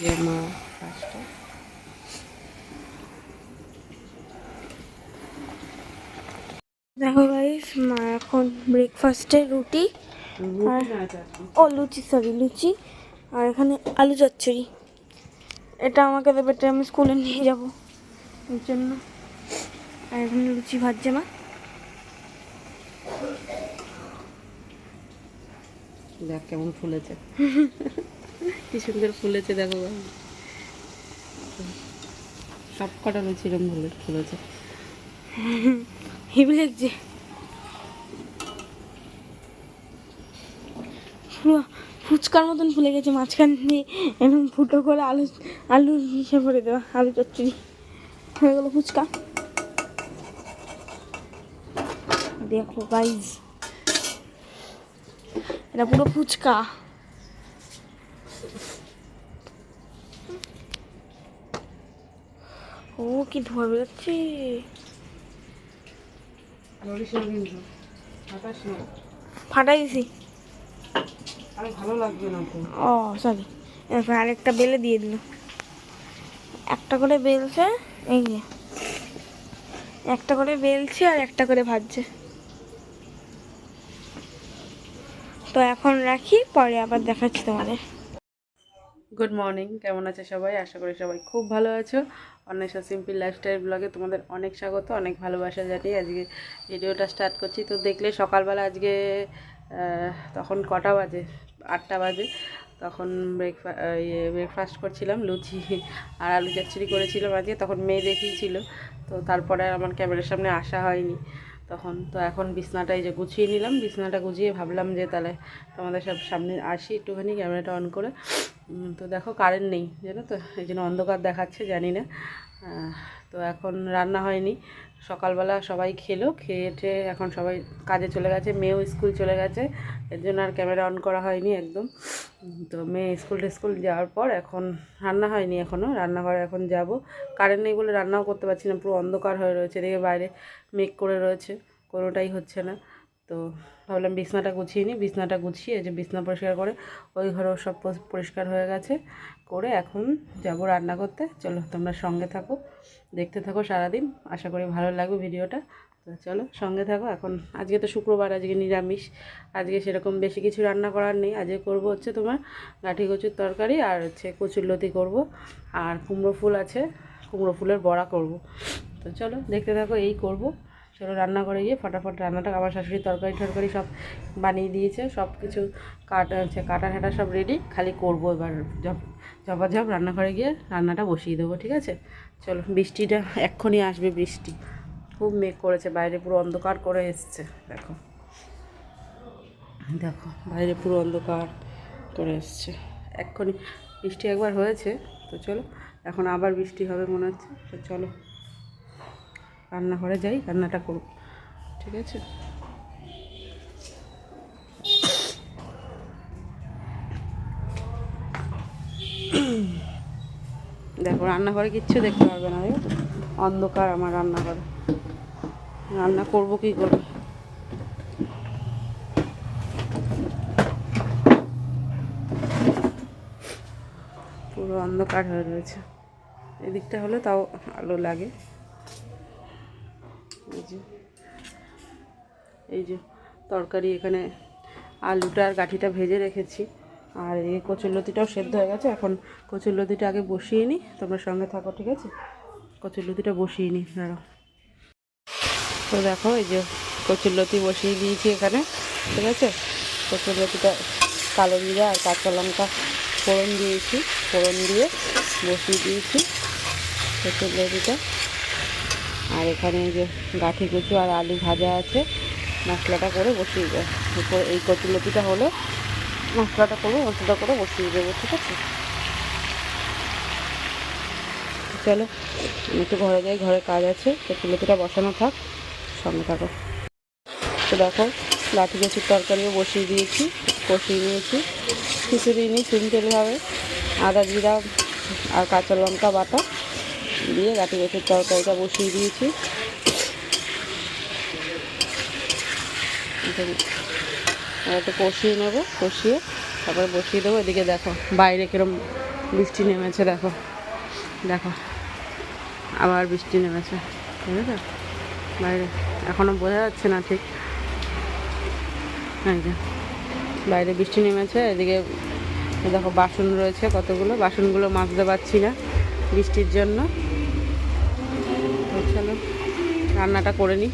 যে মা দেখো গাইস মা এখন ব্রেকফাস্টে রুটি আর- ও লুচি সরি লুচি। আর এখানে আলু চচ্চড়ি। এটা আমাকে দেবে এটা আমি স্কুলে নিয়ে যাব। এর জন্য। আর এখানে লুচি ভাজছে মা। দেখ কেমন ফুলেছে। কি সুন্দর ফুলেছে দেখো সব কটা লুচি এরকম ফুলে ফুলেছে। পুরো ফুচকার মতন ফুলে গেছে মাঝখান দিয়ে। এরকম ফুটো করে আলু আলু হিসেবে ভরে দেওয়া, আলু চচ্চড়ি। হয়ে গেলো ফুচকা। দেখো গাইজ এটা পুরো ফুচকা। ও কি ধোয়া বেরোচ্ছে? ফাটাই দিছি। আর ভালো লাগবে না ও সরি এরপর আরেকটা বেলে দিয়ে দিল। একটা করে বেলছে এই যে। একটা করে বেলছে আর একটা করে ভাজছে। তো এখন রাখি পরে আবার দেখাচ্ছি তোমাদের। গুড মর্নিং কেমন আছে সবাই? আশা করি সবাই খুব ভালো আছো। অন্বেষা সিম্পল লাইফস্টাইল ব্লগে তোমাদের অনেক স্বাগত, অনেক ভালোবাসা জানিয়ে আজকে ভিডিওটা স্টার্ট করছি। তো দেখলে সকালবেলা আজকে তখন কটা বাজে? আটটা বাজে। তখন ব্রেকফা ইয়ে ব্রেকফাস্ট করছিলাম, লুচি আর আলু চচ্চড়ি করেছিলাম আজকে, তখন মেয়ে দেখিয়েছিল তো তারপরে আমার ক্যামেরার সামনে আসা হয়নি। তখন তো এখন বিছনাটা এই যে গুছিয়ে নিলাম, বিছনাটা গুছিয়ে ভাবলাম যে তাহলে তোমাদের সব সামনে আসি একটুখানি, ক্যামেরাটা অন করে। তো দেখো কারেন্ট নেই, জানো তো? এই জন্য অন্ধকার দেখাচ্ছে, জানি না। তো এখন রান্না হয়নি। সকালবেলা সবাই খেলো, খেয়ে এখন সবাই কাজে চলে গেছে। মেয়েও স্কুল চলে গেছে, এর জন্য আর ক্যামেরা অন করা হয়নি একদম। তো মেয়ে স্কুল টিস্কুল যাওয়ার পর এখন রান্না হয়নি এখনও রান্নাঘরে এখন যাব। কারেন্ট নেই বলে রান্নাও করতে পারছি না, পুরো অন্ধকার হয়ে রয়েছে, এদিকে বাইরে মেঘ করে রয়েছে, কোনোটাই হচ্ছে না। তো ভাবলাম বিছনাটা গুছিয়ে নিই। বিছনাটা গুছিয়ে যে বিছনা পরিষ্কার করে, ওই ঘরেও সব পরিষ্কার হয়ে গেছে। করে এখন যাব রান্না করতে। চলো, তোমরা সঙ্গে থাকো, দেখতে থাকো সারাদিন। আশা করি ভালো লাগবে ভিডিওটা। তো চলো, সঙ্গে থাকো। এখন আজকে তো শুক্রবার, আজকে নিরামিষ। আজকে সেরকম বেশি কিছু রান্না করার নেই। আজকে করব হচ্ছে তোমার গাঠি কচুর তরকারি আর হচ্ছে কচুর লতি করব। আর কুমড়ো ফুল আছে, কুমড়ো ফুলের বড়া করব। তো চলো, দেখতে থাকো, এই করব। চলো রান্না করে গিয়ে ফটাফট রান্নাটা আমার শাশুড়ি তরকারি টরকারি সব বানিয়ে দিয়েছে, সব কিছু কাটা, হচ্ছে কাটা ঠাটা সব রেডি খালি করব এবার ঝপাঝপ রান্নাঘরে গিয়ে রান্নাটা বসিয়ে দেবো, ঠিক আছে? চলো বৃষ্টিটা এক্ষুনি আসবে বৃষ্টি। খুব মেঘ করেছে, বাইরে পুরো অন্ধকার করে এসছে, দেখো। দেখো, বাইরে পুরো অন্ধকার করে এসছে। এক্ষুনি বৃষ্টি একবার হয়েছে, তো চলো, এখন আবার বৃষ্টি হবে মনে হচ্ছে, তো চলো। রান্নাঘরে যাই, রান্নাটা করব ঠিক আছে? দেখো, রান্নাঘরে কিচ্ছু দেখতে পারবে না অন্ধকার আমার রান্নাঘরে। রান্না করব কি করে? পুরো অন্ধকার হয়ে রয়েছে। এদিকটা হলে তাও আলো লাগে। এই যে। এই যে তরকারি এখানে আলুটা আর গাঠিটা ভেজে রেখেছি। আর এই কচুরলতিটাও সেদ্ধ হয়ে গেছে। এখন কচুরলতিটা আগে বসিয়ে নিই। তোমরা সঙ্গে থাকো, ঠিক আছে? কচুরলতিটা বসিয়ে নিই, দাঁড়াও। তো দেখো, এই যে কচুরলতি বসিয়ে দিয়েছি এখানে, ঠিক আছে? কচুরলতিটা কালো জিরা আর কাঁচা লঙ্কা ফোড়ন দিয়েছি। ফোড়ন দিয়ে বসিয়ে দিয়েছি কচুরলতিটা আর এখানে যে গাঠি কুচু আর আলু ভাজা আছে, মশলাটা করে বসিয়ে দেবো। এই কচুলতিটা হলো, মশলাটা করব, মশলাটা করে বসিয়ে দেবো, ঠিক আছে? চলো একটু ঘরে যাই, ঘরে কাজ আছে কচুলতিটা বসানো থাক, সঙ্গে থাকো। তো দেখো লাঠি কচুর তরকারিও বসিয়ে দিয়েছি, কষিয়ে নিয়েছি। কিছু দিনই সিম্পলভাবে আদা জিরা আর কাঁচা লঙ্কা বাটা। দিয়ে গাঠি কচুর তরকারিটা বসিয়ে দিয়েছি। একটু কষিয়ে নেব, কষিয়ে তারপরে বসিয়ে দেবো। এদিকে দেখো, বাইরে কিরম বৃষ্টি নেমেছে, দেখো দেখো, আবার বৃষ্টি নেমেছে, বুঝেছ? বাইরে এখনও বোঝা যাচ্ছে না ঠিক। এই বাইরে বৃষ্টি নেমেছে, এদিকে দেখো বাসন রয়েছে কতগুলো, বাসনগুলো মাজতে পারছি না বৃষ্টির জন্য। চলো রান্নাটা করে নিই।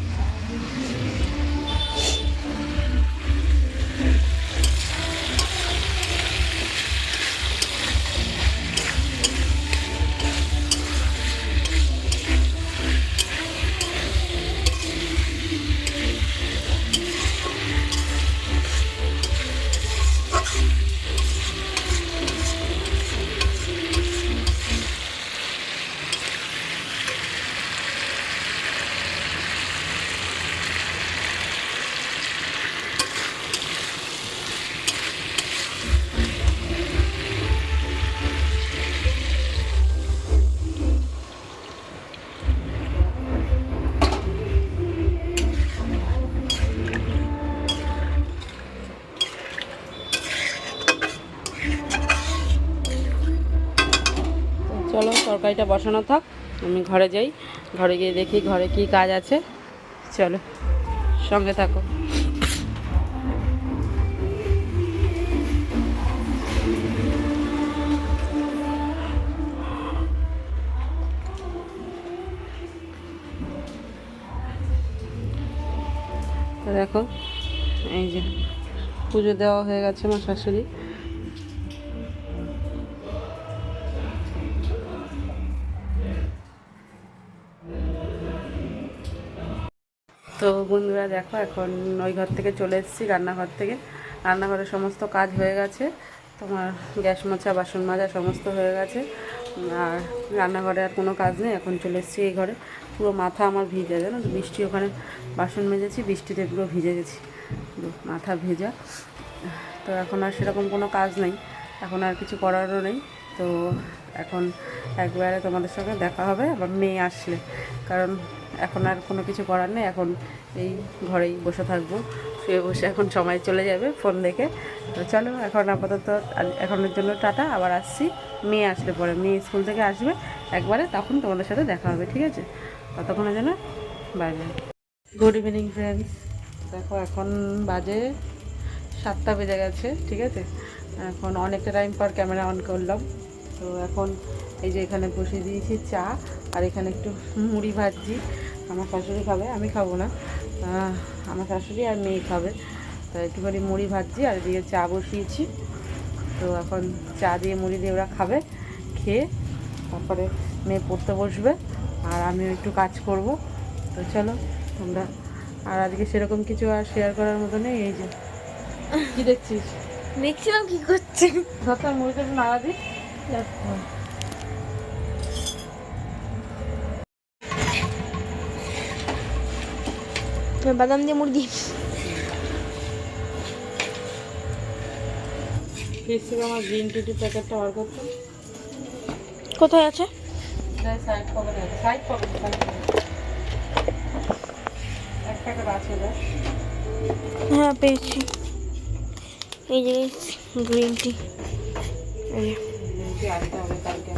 তরকারিটা বসানো থাক, আমি ঘরে যাই। ঘরে গিয়ে দেখি ঘরে কি কাজ আছে। চলো, সঙ্গে থাকো। দেখো, এই যে পুজো দেওয়া হয়ে গেছে আমার শাশুড়ি। বন্ধুরা দেখো, এখন ওই ঘর থেকে চলে এসেছি, রান্নাঘর থেকে। রান্নাঘরের সমস্ত কাজ হয়ে গেছে। তোমার গ্যাস মোছা, বাসন মাজা সমস্ত হয়ে গেছে। আর রান্নাঘরে আর কোনো কাজ নেই, এখন চলে এসেছি এই ঘরে। পুরো মাথা আমার ভিজে, জানো বৃষ্টি ওখানে বাসন মেজেছি, বৃষ্টিতে পুরো ভিজে গেছি। মাথা ভেজা। তো এখন আর সেরকম কোনো কাজ নেই। এখন আর কিছু করারও নেই। তো এখন একবারে তোমাদের সঙ্গে দেখা হবে, আবার মেয়ে আসলে। কারণ এখন আর কোনো কিছু করার নেই, এখন এই ঘরেই বসে থাকব। শুয়ে বসে এখন সময় চলে যাবে ফোন দেখে। তো চলো, এখন আপাতত এখনের জন্য টাটা, আবার আসছি। মেয়ে আসলে পরে, মেয়ে স্কুল থেকে আসবে একবারে, তখন তোমাদের সাথে দেখা হবে, ঠিক আছে? ততক্ষণের জন্য bye bye good evening friends দেখো, এখন বাজে সাতটা বেজে গেছে, ঠিক আছে? এখন অনেকটা টাইম পর ক্যামেরা অন করলাম। তো এখন এই যে এখানে বসিয়ে দিয়েছি চা আর এখানে একটু মুড়ি ভাজছি। আমার শাশুড়ি খাবে আমি খাব না। আমার শাশুড়ি আর মেয়ে খাবে। তো একটুখানি মুড়ি ভাজছি আর এদিকে চা বসিয়েছি। তো এখন চা দিয়ে মুড়ি দিয়ে ওরা খাবে খেয়ে তারপরে মেয়ে পড়তে বসবে আর আমিও একটু কাজ করব। তো চলো তোমরা আর আজকে সেরকম কিছু আর শেয়ার করার মতো নেই এই যে। কি দেখছিস? দেখছিলাম কি করছে। ধরতে মুড়িটা একটু নাড়া দিই বাদাম দিয়ে ফিস থেকে আমার গ্রিন টিটি প্যাকেটটা অর্ডার করতে কোথায় আছে? সাইড পকেটে সাইড পকেটে এক প্যাকেট আছে হ্যাঁ পেয়েছি। এই যে গ্রিন টি এই হবে কালকে।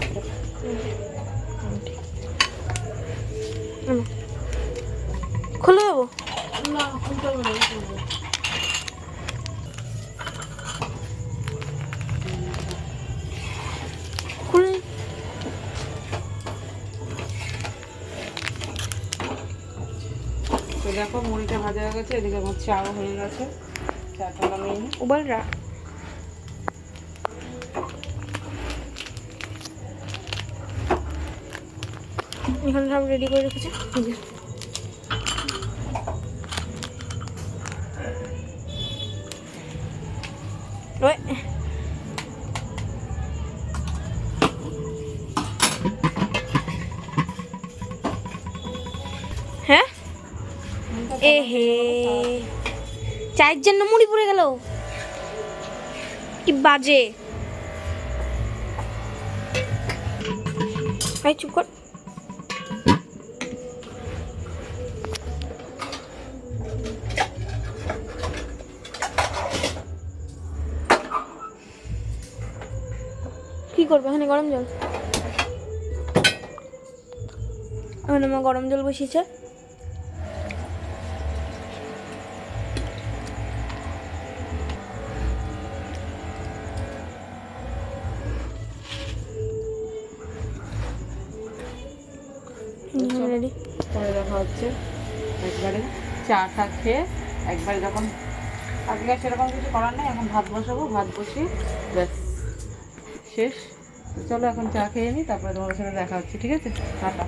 খুলে দেবো না খুলতে হবে দেখো মুড়িটা ভাজা হয়ে গেছে এদিকে আমার চাও হয়ে গেছে চাটা নামিয়ে নিই উবালরা এখানে সব রেডি করে রেখেছে। ওই। হ্যাঁ? এ হে চায়ের জন্য মুড়ি পড়ে গেল। কি বাজে। চুপ কর। কি করব? এখানে গরম জল। এখানে মা গরম জল বসিয়েছে। রেডি পরে দেখা হচ্ছে। একবারে চা টা খেয়ে একবারে যখন আজকে সেরকম কিছু করার নেই এখন ভাত বসাবো ভাত বসিয়ে ব্যাস শেষ। চলো এখন চা খেয়ে নিই তারপরে তোমার সাথে দেখা হচ্ছে ঠিক আছে? টাটা।